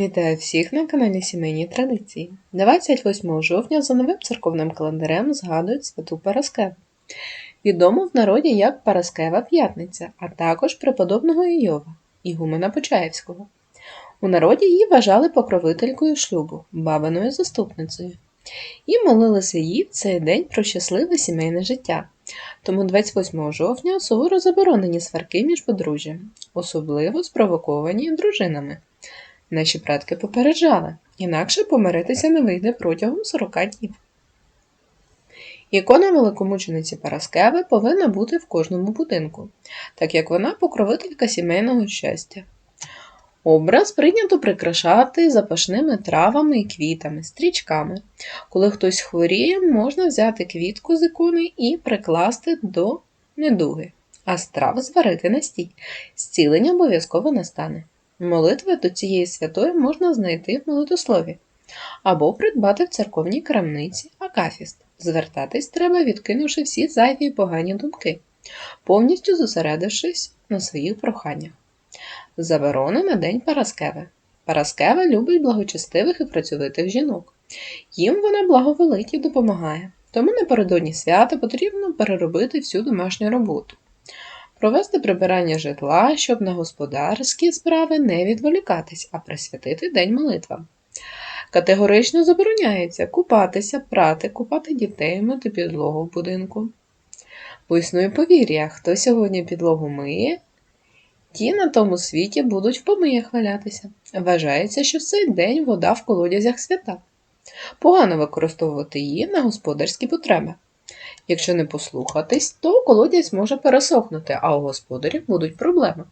Вітаю всіх на каналі Сімейні Традиції. 28 жовтня за новим церковним календарем згадують святу Параскеву. Відомо в народі як Параскева П'ятниця, а також преподобного Іова, Ігумена Почаївського. У народі її вважали покровителькою шлюбу, бабиною заступницею. І молилися їй в цей день про щасливе сімейне життя. Тому 28 жовтня суворо заборонені сварки між подружжям, особливо спровоковані дружинами. Наші предки попереджали, інакше помиритися не вийде протягом 40 днів. Ікона великомучениці Параскеви повинна бути в кожному будинку, так як вона покровителька сімейного щастя. Образ прийнято прикрашати запашними травами і квітами, стрічками. Коли хтось хворіє, можна взяти квітку з ікони і прикласти до недуги, а страв зварити на стій. Зцілення обов'язково настане. Молитви до цієї святої можна знайти в молитослові або придбати в церковній крамниці акафіст. Звертатись треба, відкинувши всі зайві і погані думки, повністю зосередившись на своїх проханнях. Заборони на день Параскеви. Параскева любить благочестивих і працьовитих жінок. Їм вона благоволить і допомагає, тому напередодні свята потрібно переробити всю домашню роботу провести прибирання житла, щоб на господарські справи не відволікатись, а присвятити день молитвам. Категорично забороняється купатися, прати, купати дітей, мити підлогу в будинку. Бо існує повір'я, хто сьогодні підлогу миє, ті на тому світі будуть в помиях валятися. Вважається, що цей день вода в колодязях свята. Погано використовувати її на господарські потреби. Якщо не послухатись, то колодязь може пересохнути, а у господарів будуть проблеми.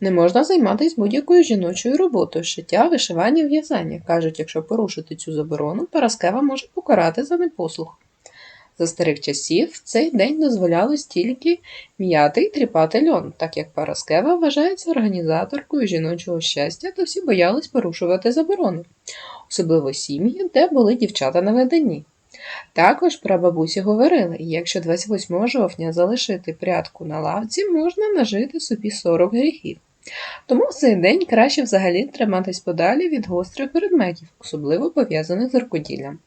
Не можна займатися будь-якою жіночою роботою, шиття, вишивання, в'язання. Кажуть, якщо порушити цю заборону, Параскева може покарати за непослух. За старих часів в цей день дозволялось тільки м'яти й тріпати льон, так як Параскева вважається організаторкою жіночого щастя, то всі боялись порушувати заборони, особливо сім'ї, де були дівчата на виданні. Також прабабусі говорили, якщо 28 жовтня залишити прядку на лавці, можна нажити собі 40 гріхів. Тому в цей день краще взагалі триматись подалі від гострих предметів, особливо пов'язаних з рукоділлям.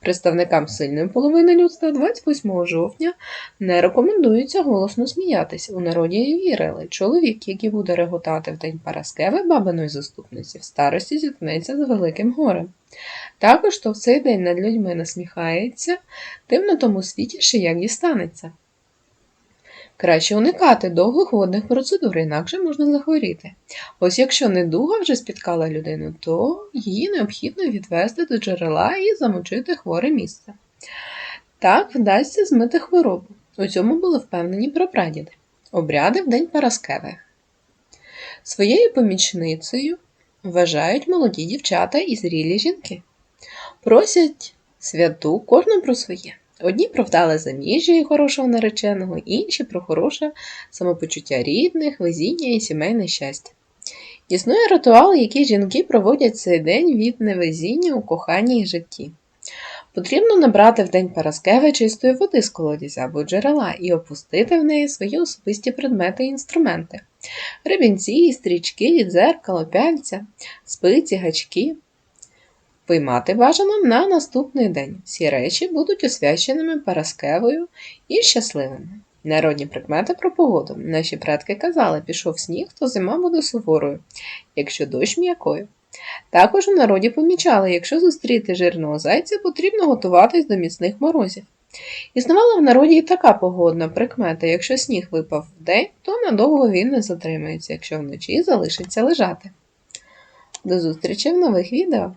Представникам сильної половини людства 28 жовтня не рекомендується голосно сміятися. У народі вірили, чоловік, який буде реготати в день Параскеви бабиної заступниці, в старості зіткнеться з великим горем. Також, хто в цей день над людьми насміхається, тим на тому світі ще як дістанеться. Краще уникати довгих водних процедур, інакше можна захворіти. Ось якщо недуга вже спіткала людину, то її необхідно відвести до джерела і замочити хворе місце. Так вдасться змити хворобу. У цьому були впевнені прапрадіди. Обряди в день Параскеви. Своєю помічницею вважають молоді дівчата і зрілі жінки. Просять святу кожну про своє. Одні про вдале заміжжя і хорошого нареченого, інші про хороше самопочуття рідних, везіння і сімейне щастя. Існує ритуал, який жінки проводять цей день від невезіння у коханні і житті. Потрібно набрати в день Параскеви чистої води з колодязя або джерела і опустити в неї свої особисті предмети і інструменти рибінці, стрічки, дзеркало, пяльця, спиці, гачки. Виймати бажано на наступний день. Всі речі будуть освяченими Параскевою і щасливими. Народні прикмети про погоду. Наші предки казали, пішов сніг, то зима буде суворою, якщо дощ м'якою. Також у народі помічали, якщо зустріти жирного зайця, потрібно готуватись до міцних морозів. Існувала в народі і така погодна прикмета, якщо сніг випав вдень, то надовго він не затримається, якщо вночі залишиться лежати. До зустрічі в нових відео!